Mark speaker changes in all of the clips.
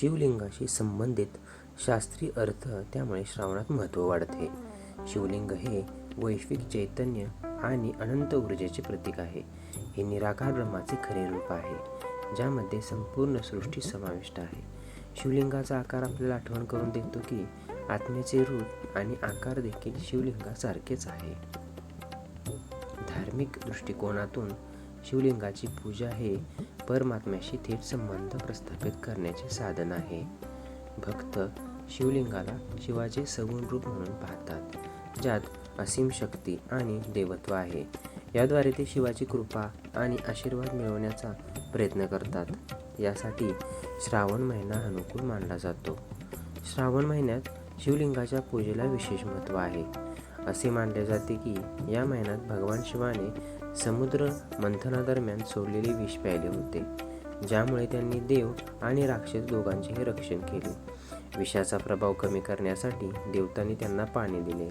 Speaker 1: शिवलिंगाशी संबंधित शास्त्रीय अर्थ त्यामुळे श्रावणात महत्त्व वाढते. शिवलिंग हे वैश्विक चैतन्य आणि अनंत ऊर्जेचे प्रतीक आहे. हे निराकार ब्रह्माचे खरे रूप आहे ज्यामध्ये संपूर्ण सृष्टी समाविष्ट आहे. शिवलिंगाचा आकार आपल्याला आठवण करून देतो की आत्म्याचे रूप आणि आकार देखील शिवलिंगासारखेच आहे. धार्मिक दृष्टिकोनातून शिवलिंगाची पूजा हे परमात्म्याशी थेट संबंध प्रस्थापित करण्याचे साधन आहे. भक्त शिवलिंगाला शिवाचे सगुण रूप म्हणून पाहतात ज्यात असीम शक्ती आणि देवत्व आहे. याद्वारे ते शिवाची कृपा आणि आशीर्वाद मिळवण्याचा प्रयत्न करतात. यासाठी श्रावण महिना अनुकूल मानला जातो. श्रावण महिन्यात शिवलिंगाच्या पूजेला विशेष महत्त्व आहे. असे मानले जाते की या महिन्यात भगवान शिवाने समुद्र मंथनादरम्यान सोडलेले विष प्यायले होते ज्यामुळे त्यांनी देव आणि राक्षस दोघांचेही रक्षण केले. विषाचा प्रभाव कमी करण्यासाठी देवतांनी त्यांना पाणी दिले.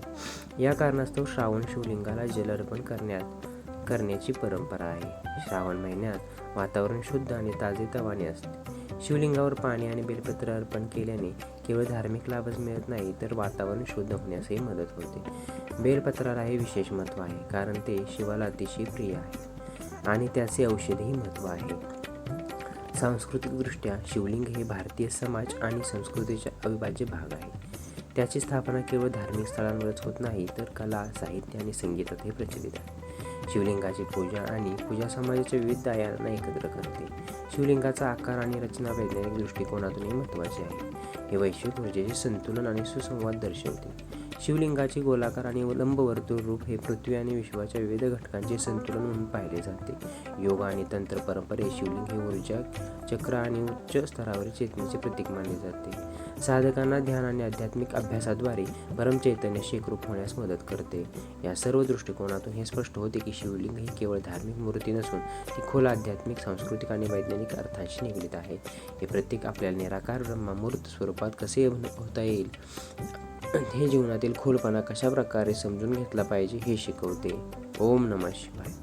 Speaker 1: या कारणास्तव श्रावण शिवलिंगाला जल अर्पण करण्यात करण्याची परंपरा आहे. श्रावण महिन्यात वातावरण शुद्ध आणि ताजेतवाने असते. शिवलिंगावर पाणी आणि बेलपत्र अर्पण केल्याने केवळ धार्मिक लाभच मिळत नाही तर वातावरण शुद्ध होण्यासही मदत होते. बेलपत्राला हे विशेष महत्त्व आहे कारण ते शिवाला अतिशय प्रिय आहे आणि त्याचे औषधही महत्त्व आहे. सांस्कृतिकदृष्ट्या शिवलिंग हे भारतीय समाज आणि संस्कृतीचा अविभाज्य भाग आहे. त्याची स्थापना केवळ धार्मिक स्थळांवरच होत नाही तर कला साहित्य आणि संगीतातही प्रचलित आहे. शिवलिंगाची पूजा आणि पूजा समाजाच्या विविध दायांना एकत्र करते. शिवलिंगाचा आकार आणि रचना वैज्ञानिक दृष्टिकोनातूनही महत्त्वाचे आहे. हे वैश्विक ऊर्जेचे संतुलन आणि सुसंवाद दर्शवते. शिवलिंगाचे गोलाकार आणि लंबवर्तुळ रूप हे पृथ्वी आणि विश्वाच्या विविध घटकांचे संतुलन म्हणून पाहिले जाते. योग आणि तंत्र परंपरेत शिवलिंग हे ऊर्जा चक्र आणि उच्च स्तरावरील चेतनेचे प्रतीक मानले जाते. साधकांना ध्यान आणि आध्यात्मिक अभ्यासाद्वारे परमचैतन्य शेकरूप होण्यास मदत करते. या सर्व दृष्टिकोनातून हे स्पष्ट होते की शिवलिंग ही केवळ धार्मिक मूर्ती नसून ती खोल आध्यात्मिक सांस्कृतिक आणि वैज्ञानिक अर्थांशी निगडीत आहे. हे प्रत्येक आपल्याला निराकार ब्रह्मामूर्त स्वरूपात कसे होता येईल? हे जीवनातील खोलपणा कशा प्रकारे समजून घेतला पाहिजे हे शिकवते. ओम नमः शिवाय.